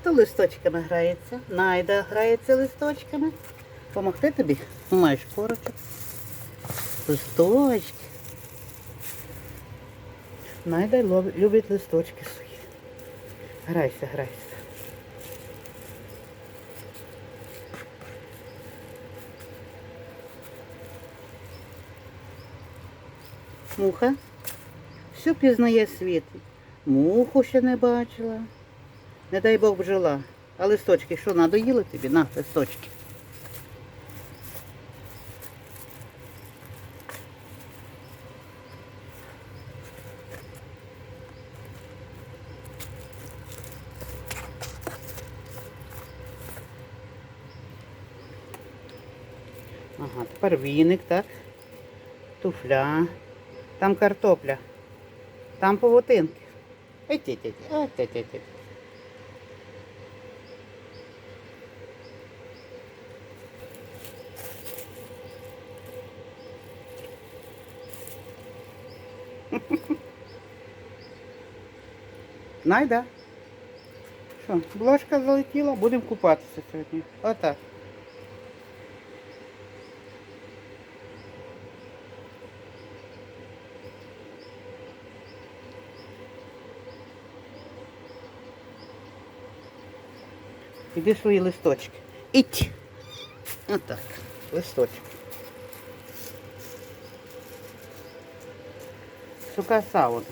Хто листочками грається? Найда грається листочками. Помогти тобі? Маєш корочок. Листочки. Найда любить листочки свої. Грайся, грайся. Муха. Все пізнає світ. Муху ще не бачила. Не дай Бог бджола. А листочки що, надоїли тобі? На, листочки. Ага, тепер віник, так? Туфля. Там картопля. Там павутинки. Ей-ті-ті-ті, ей-ті-ті-ті. Найда. Що, бложка залетіла, будемо купатися сьогодні. Отак. Іди свої листочки. Іть. Отак. Листочки. sucessão